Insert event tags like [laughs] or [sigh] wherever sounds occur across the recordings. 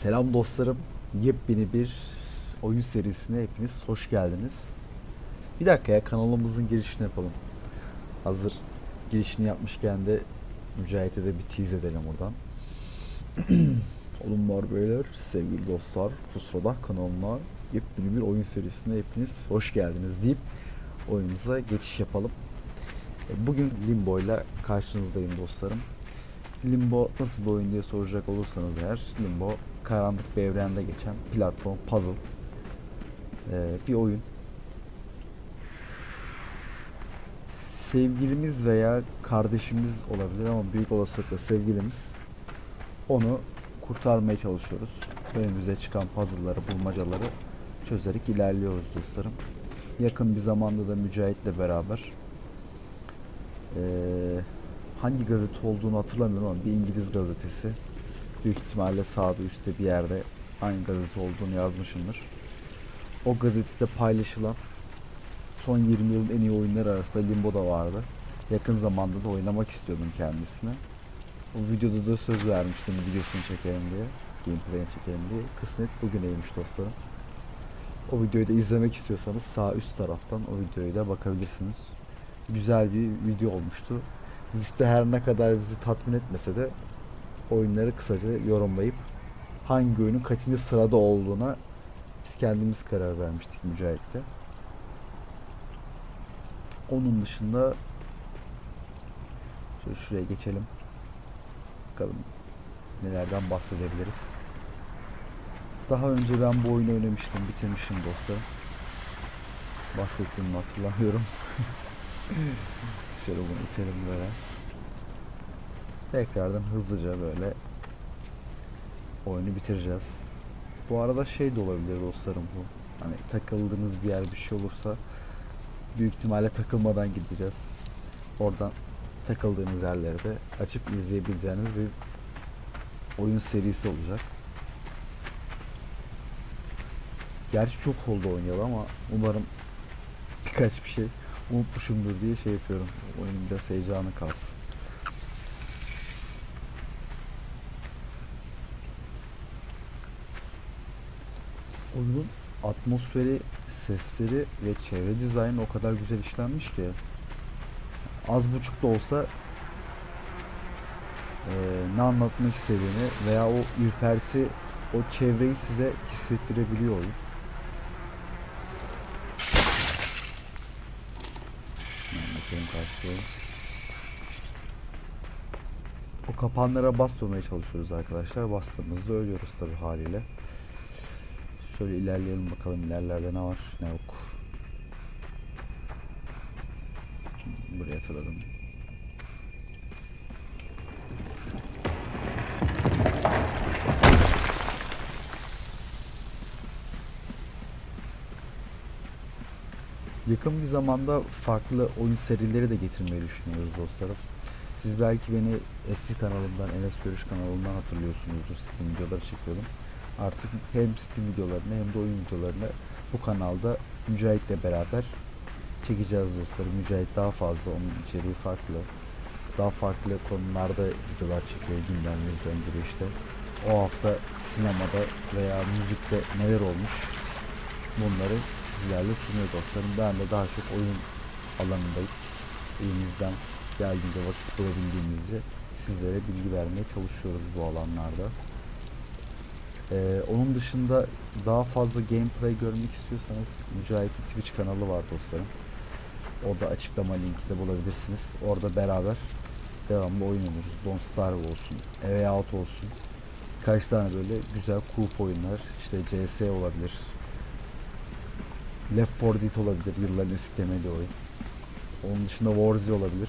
Selam dostlarım. Yepyeni bir oyun serisine hepiniz hoş geldiniz. Bir dakika ya kanalımızın girişini yapalım. Hazır girişini yapmışken de Mücahit'e de bir tease edelim oradan. [clears throat] Oğlum var beyler, sevgili dostlar, Pusroda kanalına yepyeni bir oyun serisine hepiniz hoş geldiniz deyip oyunumuza geçiş yapalım. Bugün Limbo ile karşınızdayım dostlarım. Limbo nasıl bir oyun diye soracak olursanız eğer Limbo karanlık bir evrende geçen platform puzzle ee, bir oyun. Sevgilimiz veya kardeşimiz olabilir ama büyük olasılıkla sevgilimiz onu kurtarmaya çalışıyoruz. Önümüze çıkan puzzle'ları, bulmacaları çözerek ilerliyoruz dostlarım. Yakın bir zamanda da Mücahit'le beraber ee, hangi gazete olduğunu hatırlamıyorum ama bir İngiliz gazetesi. Büyük ihtimalle sağda üstte bir yerde hangi gazete olduğunu yazmışımdır. O gazetede paylaşılan son 20 yılın en iyi oyunları arasında Limbo da vardı. Yakın zamanda da oynamak istiyordum kendisine. O videoda da söz vermiştim videosunu çekelim diye. Gameplay'ini çekelim diye. Kısmet bugüneymiş dostlarım. O videoyu da izlemek istiyorsanız sağ üst taraftan o videoya da bakabilirsiniz. Güzel bir video olmuştu. Liste her ne kadar bizi tatmin etmese de oyunları kısaca yorumlayıp hangi oyunun kaçıncı sırada olduğuna biz kendimiz karar vermiştik Mücahit'te. Onun dışında şöyle şuraya geçelim. Bakalım nelerden bahsedebiliriz. Daha önce ben bu oyunu oynamıştım, bitirmişim dostlarım. Bahsettiğimi hatırlamıyorum. [laughs] Şöyle bunu itelim böyle. Tekrardan hızlıca böyle oyunu bitireceğiz. Bu arada şey de olabilir dostlarım bu. Hani takıldığınız bir yer bir şey olursa büyük ihtimalle takılmadan gideceğiz. Oradan takıldığınız yerleri de açıp izleyebileceğiniz bir oyun serisi olacak. Gerçi çok oldu oynayalı ama umarım birkaç bir şey unutmuşumdur diye şey yapıyorum. Oyunun biraz heyecanı kalsın. Oyunun atmosferi, sesleri ve çevre dizaynı o kadar güzel işlenmiş ki az buçuk da olsa eee, ne anlatmak istediğini veya o ürperti, o çevreyi size hissettirebiliyor oyun. Ben geçelim karşıya. O kapanlara basmamaya çalışıyoruz arkadaşlar. Bastığımızda ölüyoruz tabi haliyle. Şöyle ilerleyelim bakalım ilerlerde ne var ne yok. Buraya tıradım. Yakın bir zamanda farklı oyun serileri de getirmeyi düşünüyoruz dostlarım. Siz belki beni eski kanalımdan, Enes Görüş kanalından hatırlıyorsunuzdur. Steam videoları çekiyordum. Artık hem Steam videolarını hem de oyun videolarını bu kanalda Mücahit'le beraber çekeceğiz dostlarım. Mücahit daha fazla, onun içeriği farklı. Daha farklı konularda videolar çekiyor, gündemleri söndürüyor işte. O hafta sinemada veya müzikte neler olmuş bunları sizlerle sunuyor dostlarım. Ben de daha çok oyun alanındayım. Elimizden geldiğince vakit bulabildiğimizce sizlere bilgi vermeye çalışıyoruz bu alanlarda. Ee, onun dışında daha fazla gameplay görmek istiyorsanız Mücahit'in Twitch kanalı var dostlarım. Orada açıklama linki de bulabilirsiniz. Orada beraber devamlı oyun oynuyoruz. Don't Starve olsun, Way Out olsun. Kaç tane böyle güzel coop oyunlar. işte CS olabilir. Left 4 Dead olabilir. Yılların eski temeli oyun. Onun dışında Warzy olabilir.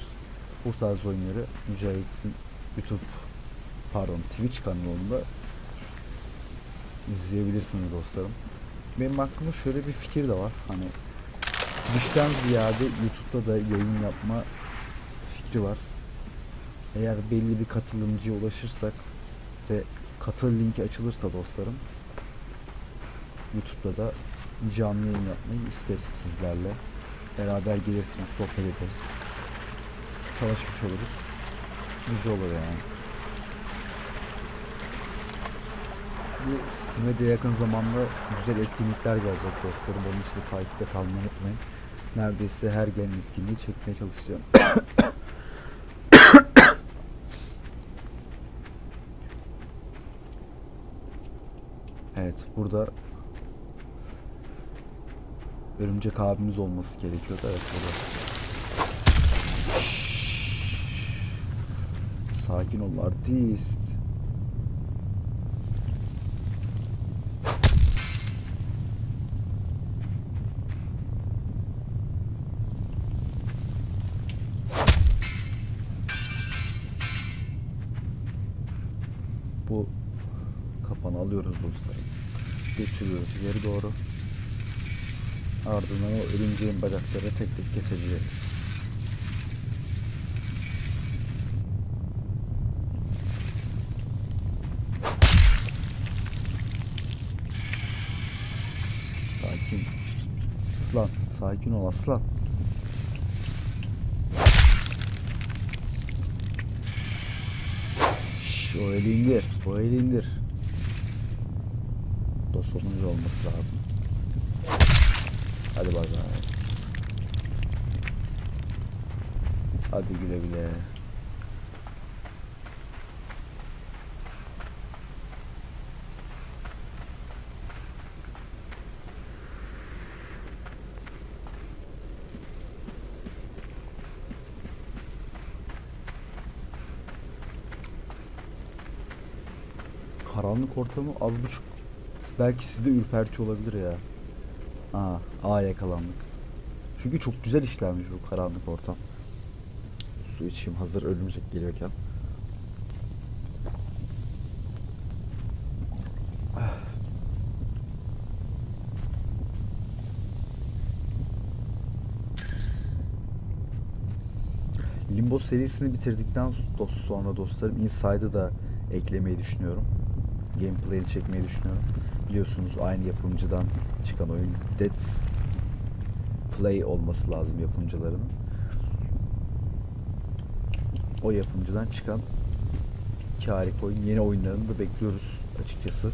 Bu tarz oyunları Mücahit'in YouTube pardon Twitch kanalında izleyebilirsiniz dostlarım. Benim aklımda şöyle bir fikir de var. Hani Twitch'ten ziyade YouTube'da da yayın yapma fikri var. Eğer belli bir katılımcıya ulaşırsak ve katıl linki açılırsa dostlarım YouTube'da da canlı yayın yapmayı isteriz sizlerle. Beraber gelirsiniz, sohbet ederiz. Tanışmış oluruz. Güzel olur yani. Bu Steam'e de yakın zamanda güzel etkinlikler gelecek dostlarım. Onun için de takipte kalmayı unutmayın. Neredeyse her gelen etkinliği çekmeye çalışacağım. [coughs] evet burada örümcek abimiz olması gerekiyordu. Evet burada. Sakin ol artist. Bu kapanı alıyoruz dostlar. Götürüyoruz ileri doğru. Ardından o örümceğin bacakları tek tek keseceğiz. Sakin. Aslan, sakin ol aslan. Şş, o eli indir, o eli indir. Da olması lazım. Hadi bakalım. Hadi güle güle. Karanlık ortamı az buçuk belki sizi de ürpertiyor olabilir ya. Aa, A yakalandık. Çünkü çok güzel işlenmiş bu karanlık ortam. Su içeyim hazır örümcek geliyorken. Limbo serisini bitirdikten sonra dostlarım Inside'ı da eklemeyi düşünüyorum. Gameplay'ini çekmeyi düşünüyorum. Biliyorsunuz aynı yapımcıdan çıkan oyun Dead Play olması lazım yapımcılarının. O yapımcıdan çıkan iki harika oyun. Yeni oyunlarını da bekliyoruz açıkçası.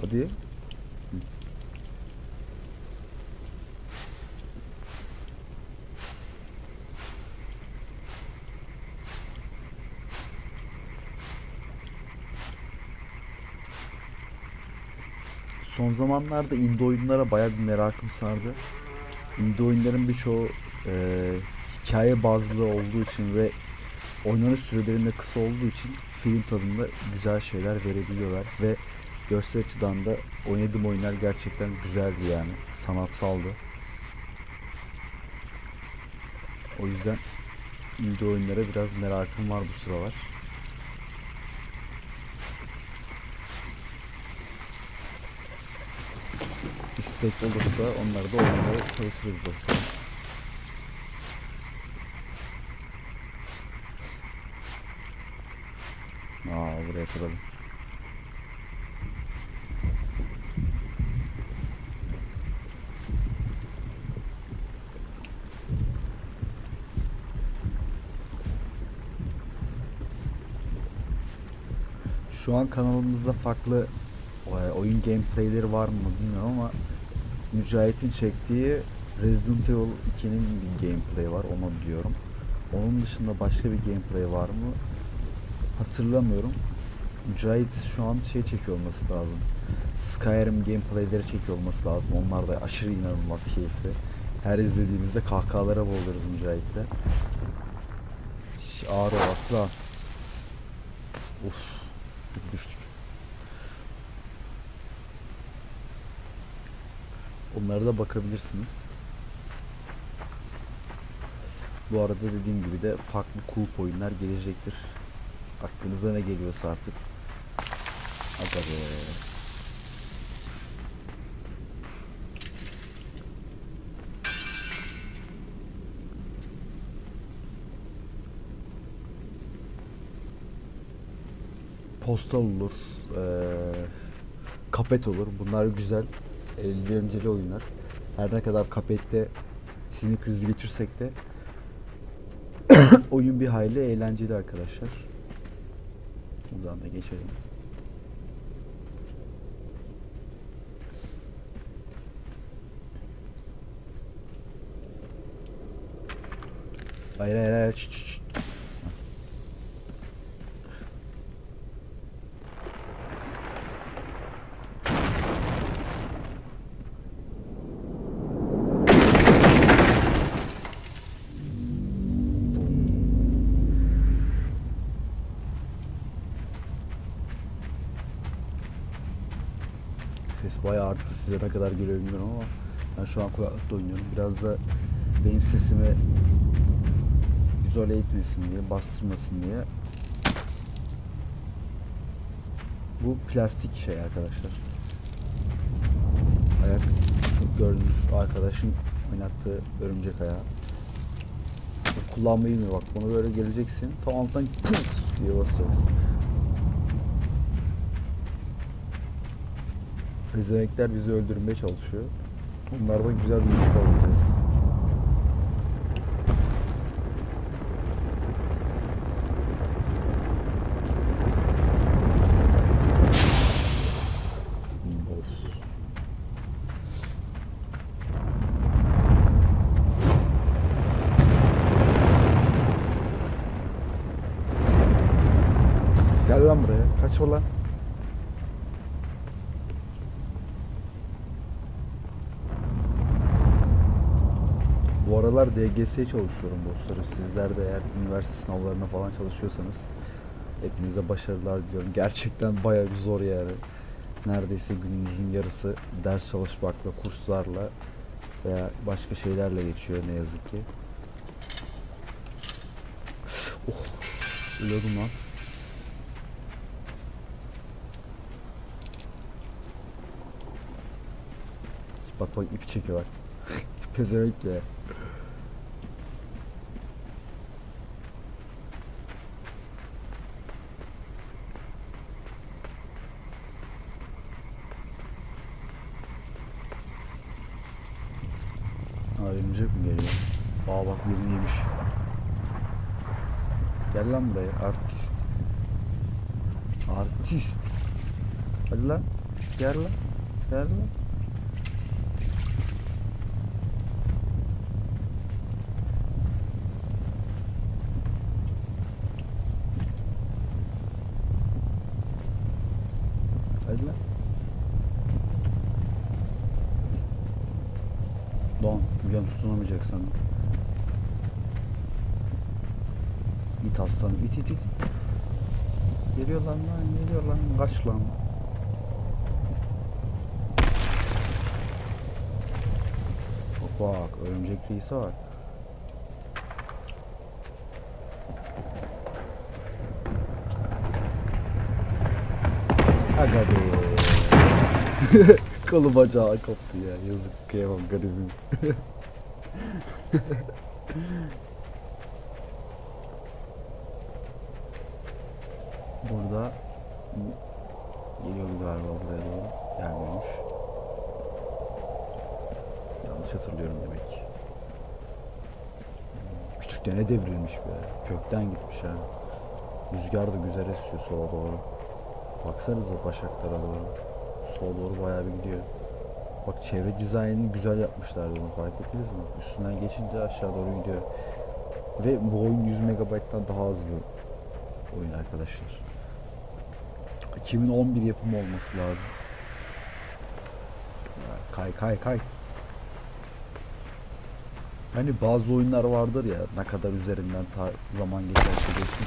Hadi. Hı. Son zamanlarda indie oyunlara bayağı bir merakım sardı. Indie oyunların birçoğu eee, hikaye bazlı olduğu için ve oynanış sürelerinde kısa olduğu için film tadında güzel şeyler verebiliyorlar ve görsel açıdan da oynadığım oyunlar gerçekten güzeldi yani sanatsaldı. O yüzden indie oyunlara biraz merakım var bu sıralar. İstek olursa onları da oynamaya çalışırız dostlar. Aa buraya kıralım. Şu an kanalımızda farklı e, oyun gameplayleri var mı bilmiyorum ama Mücahit'in çektiği Resident Evil 2'nin bir gameplay var onu biliyorum. Onun dışında başka bir gameplay var mı hatırlamıyorum. Mücahit şu an şey çekiyor olması lazım. Skyrim gameplayleri çekiyor olması lazım. Onlar da aşırı inanılmaz keyifli. Her izlediğimizde kahkahalara boğuluruz Mücahit'le. Ağır ol aslan. Uf. Düştük. Onlara da bakabilirsiniz. Bu arada dediğim gibi de farklı cool oyunlar gelecektir. Aklınıza ne geliyorsa artık. Aga be. Postal olur. eee Kapet olur. Bunlar güzel. Eğlenceli oyunlar. Her ne kadar Kapet'te sinir krizi geçirsek de [coughs] oyun bir hayli eğlenceli arkadaşlar. Buradan da geçelim. Hayır hayır hayır. Şşt, şşt, bayağı arttı size ne kadar geliyor bilmiyorum ama ben şu an kulaklıkta oynuyorum. Biraz da benim sesimi izole etmesin diye, bastırmasın diye. Bu plastik şey arkadaşlar. Ayak gördüğünüz arkadaşın oynattığı örümcek ayağı. Kullanmayı bilmiyor bak bunu böyle geleceksin tam alttan diye basacaksın. Pezevenkler bizi öldürmeye çalışıyor. Onlardan güzel bir intikam alacağız. Gel lan buraya. Kaçma lan. Bu aralar DGS'ye çalışıyorum dostlarım. Sizler de eğer üniversite sınavlarına falan çalışıyorsanız hepinize başarılar diliyorum. Gerçekten bayağı bir zor yani. Neredeyse gününüzün yarısı ders çalışmakla, kurslarla veya başka şeylerle geçiyor ne yazık ki. Oh, ölüyordum lan. Bak bak ipi çekiyor bak. [laughs] Pezevenk ya. Örümcek mi geliyor? Aa bak birini yemiş. Gel lan buraya artist. Artist. Hadi lan. Gel lan. Gel lan. Hadi lan. Doğan, bir an tutunamayacak sana. İt aslanım, it it it. Geliyor lan lan, geliyor lan, kaç lan. Bak örümcek reise bak. Aga be. [laughs] Kolu bacağı koptu ya. Yazık kıyamam garibim. [laughs] [laughs] Burada geliyordu galiba buraya doğru. Gelmiyormuş. Yanlış hatırlıyorum demek. Küçüktene devrilmiş be. Kökten gitmiş ha. Rüzgar da güzel esiyor sola doğru. Baksanıza başaklara doğru. Sola doğru bayağı bir gidiyor. Bak çevre dizaynını güzel yapmışlar bunu fark ettiniz mi? Üstünden geçince aşağı doğru gidiyor. Ve bu oyun 100 MB'dan daha az bir oyun arkadaşlar. 2011 yapımı olması lazım. Ya kay kay kay. Hani bazı oyunlar vardır ya ne kadar üzerinden zaman geçerse geçsin.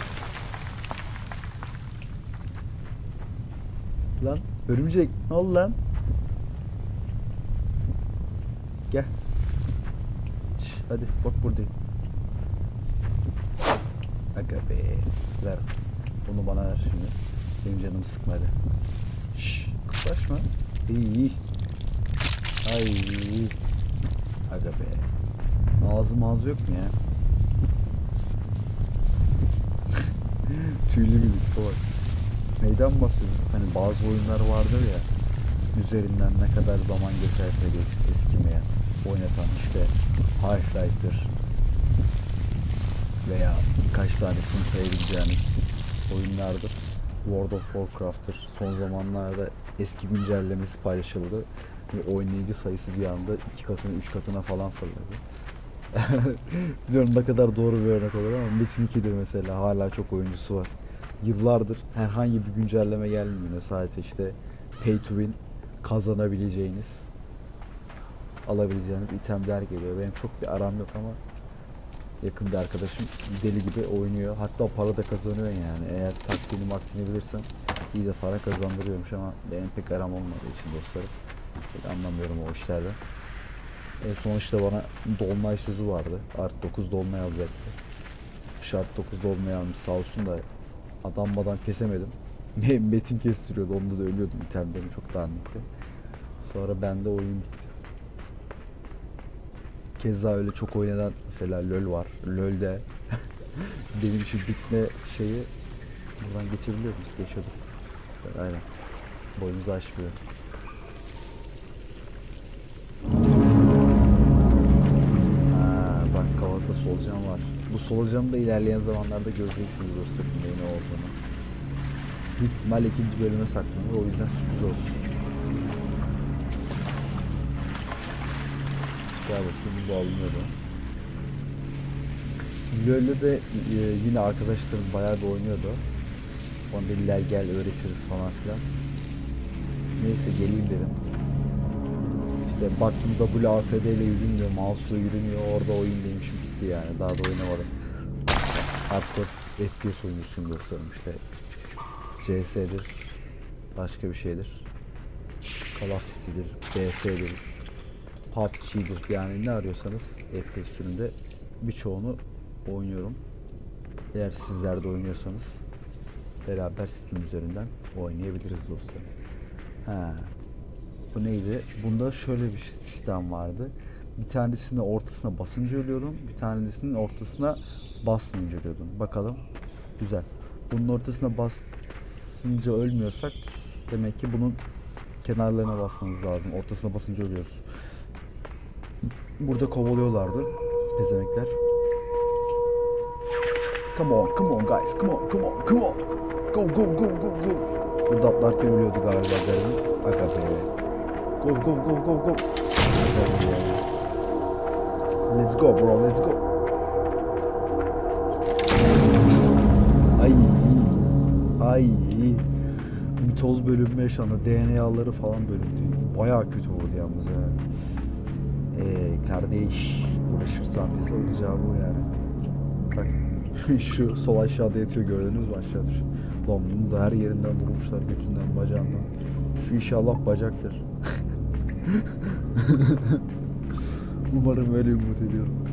Lan örümcek ne oldu lan? Gel. Şş, hadi bak buradayım. Aga be. Ver. Bunu bana ver şimdi. Benim canımı sıkma hadi. Şşş kıpraşma. İyi. Ay. Aga be. Ağzı mağazı yok mu ya? [laughs] Tüylü bir lütfu bak. Neyden bahsediyorum? Hani bazı oyunlar vardır ya üzerinden ne kadar zaman geçerse geçsin eskimeyen. oynatan işte Half-Life'dır veya birkaç tanesini sayabileceğiniz oyunlardır. World of Warcraft'tır. Son zamanlarda eski güncellemesi paylaşıldı ve oynayıcı sayısı bir anda iki katına, üç katına falan fırladı. [laughs] Bilmiyorum ne kadar doğru bir örnek olur ama Metin 2'dir mesela hala çok oyuncusu var. Yıllardır herhangi bir güncelleme gelmiyor. Sadece işte pay to win kazanabileceğiniz alabileceğiniz itemler geliyor. Benim çok bir aram yok ama yakın bir arkadaşım deli gibi oynuyor. Hatta para da kazanıyor yani. Eğer taktiğini maktiğini bilirsen iyi de para kazandırıyormuş ama benim pek aram olmadığı için dostlarım. Pek anlamıyorum o işlerden. En son işte bana dolunay sözü vardı. Art 9 dolunay alacaktı. Şart 9 dolunay almış sağ olsun da adam madan kesemedim. Metin kestiriyordu. Onda da ölüyordum itemlerim çok dandik. Sonra bende oyun bitti. Keza öyle çok oynanan mesela LoL var. LoL'de [laughs] benim için bitme şeyi buradan geçebiliyor muyuz? Geçiyorduk. Aynen. Boyumuzu aşmıyor. Ha, bak kafasında solucan var. Bu solucanı da ilerleyen zamanlarda göreceksiniz dostlarım ne olduğunu. Büyük ihtimal ikinci bölüme saklanır. O yüzden sürpriz olsun. Gel bakayım bu alınıyordu. LoL'de de e, yine arkadaşlarım bayağı bir oynuyordu. Onu dediler gel öğretiriz falan filan. Neyse geleyim dedim. İşte baktım WASD ile yürünmüyor, mouse'la yürünüyor. Orada oyundaymışım bitti yani. Daha da oynamadım. Hardcore FPS oyuncusuyum dostlarım işte. CS'dir. Başka bir şeydir. Call of Duty'dir. BF'dir. PUBG'dir. Yani ne arıyorsanız FPS türünde birçoğunu oynuyorum. Eğer sizler de oynuyorsanız beraber Steam üzerinden oynayabiliriz dostlarım. Ha. Bu neydi? Bunda şöyle bir sistem vardı. Bir tanesinin ortasına basınca ölüyordum. Bir tanesinin ortasına basmayınca ölüyordum. Bakalım. Güzel. Bunun ortasına basınca ölmüyorsak demek ki bunun kenarlarına basmamız lazım. Ortasına basınca ölüyoruz. Burada kovalıyorlardı pezemekler. Come on, come on guys, come on, come on, come on. Go, go, go, go, go. Burada atlarken ölüyordu galiba derim. Be. Go, go, go, go, go. Let's go bro, let's go. Ay. Ay. Mitoz bölünme yaşandı. DNA'ları falan bölündü. Bayağı kötü oldu yalnız ya. Ee, kardeş uğraşırsan bizle olacağı bu yani. Bak [laughs] şu sol aşağıda yatıyor gördünüz mü aşağı düş. Lan bunu da her yerinden vurmuşlar götünden bacağından. Şu inşallah bacaktır. [laughs] Umarım öyle umut ediyorum.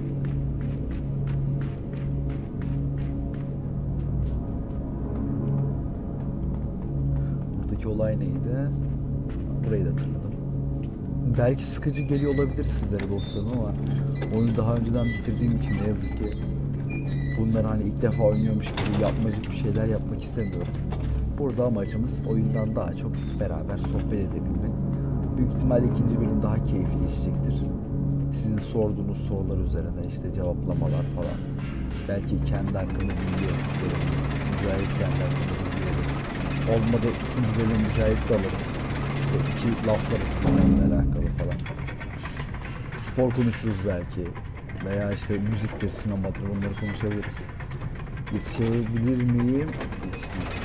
Olay neydi? Burayı da hatırladım. Belki sıkıcı geliyor olabilir sizlere dostlarım ama oyunu daha önceden bitirdiğim için ne yazık ki bunları hani ilk defa oynuyormuş gibi yapmacık bir şeyler yapmak istemiyorum. Burada amacımız oyundan daha çok beraber sohbet edebilmek. Büyük ihtimalle ikinci bölüm daha keyifli geçecektir. Sizin sorduğunuz sorular üzerine işte cevaplamalar falan. Belki kendi hakkında bilgi kendi hakkında. Olmadı ikinci bölüm Mücahit de alırım. İşte iki laflarız konuyla alakalı falan. Spor konuşuruz belki. Veya işte müziktir, sinemadır bunları konuşabiliriz. Yetişebilir miyim? Yetişmeyeceğim.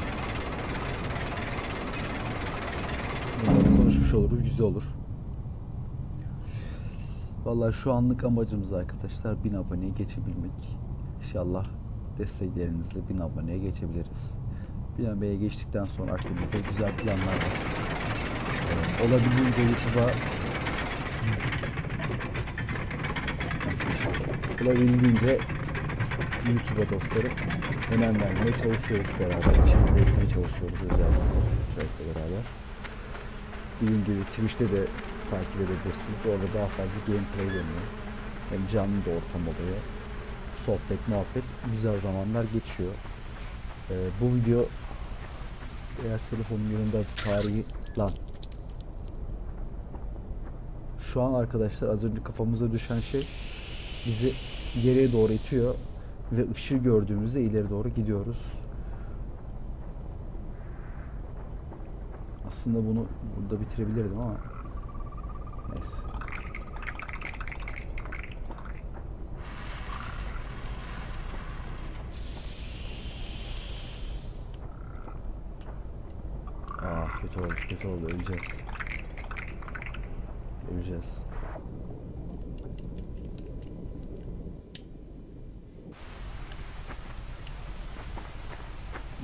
Konuşmuş oluruz, güzel olur. Vallahi şu anlık amacımız arkadaşlar 1000 aboneye geçebilmek. İnşallah desteklerinizle 1000 aboneye geçebiliriz. 1000 aboneye geçtikten sonra aklımızda güzel planlar var. Ee, olabildiğince YouTube'a olabildiğince YouTube'a dostlarım önem vermeye çalışıyoruz beraber. İçerik üretmeye çalışıyoruz. Özellikle beraber. Dediğim gibi Twitch'te de takip edebilirsiniz. Orada daha fazla gameplay dönüyor. Hem canlı da ortam oluyor. Sohbet, muhabbet güzel zamanlar geçiyor. Ee, bu video eğer telefonun yanında tarihi lan Şu an arkadaşlar az önce kafamıza düşen şey bizi geriye doğru itiyor ve ışığı gördüğümüzde ileri doğru gidiyoruz. Aslında bunu burada bitirebilirdim ama neyse. Aa kötü oldu, kötü oldu. Öleceğiz. Öleceğiz.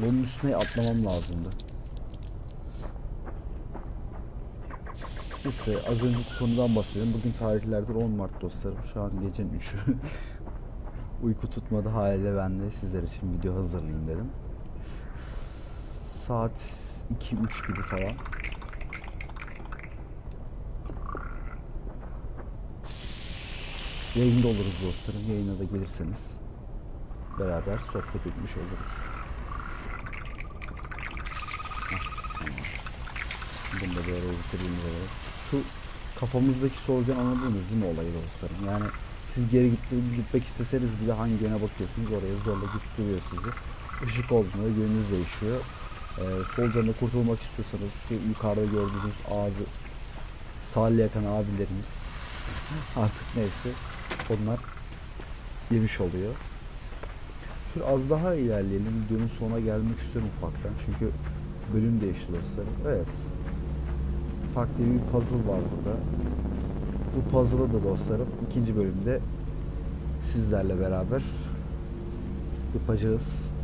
Bunun üstüne atlamam lazımdı. Neyse az önceki konudan bahsedelim. Bugün tarihlerdir 10 Mart dostlarım. Şu an gecenin 3'ü. [laughs] Uyku tutmadı haliyle ben de sizler için video hazırlayayım dedim. Saat 2-3 gibi falan. Yayında oluruz dostlarım. Yayına da gelirseniz beraber sohbet etmiş oluruz. Bunu da araya bitirdiğimiz olarak. Şu kafamızdaki solucan anladınız değil mi olayı dostlarım? Yani siz geri gitmek, gitmek isteseniz bile hangi yöne bakıyorsunuz oraya zorla gittiriyor sizi. Işık olduğunda yönünüz değişiyor. Ee, solucanla kurtulmak istiyorsanız şu yukarıda gördüğünüz ağzı salyakan abilerimiz artık neyse onlar yemiş oluyor. Şöyle az daha ilerleyelim. Videonun sonuna gelmek istiyorum ufaktan. Çünkü bölüm değişti dostlarım. Evet. Farklı bir puzzle var burada. Bu puzzle'ı da dostlarım ikinci bölümde sizlerle beraber yapacağız.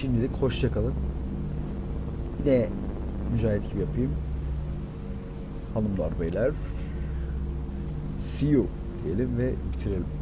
Şimdilik hoşça kalın. Bir de Mücahit gibi yapayım. Hanımlar beyler. See you diyelim ve bitirelim.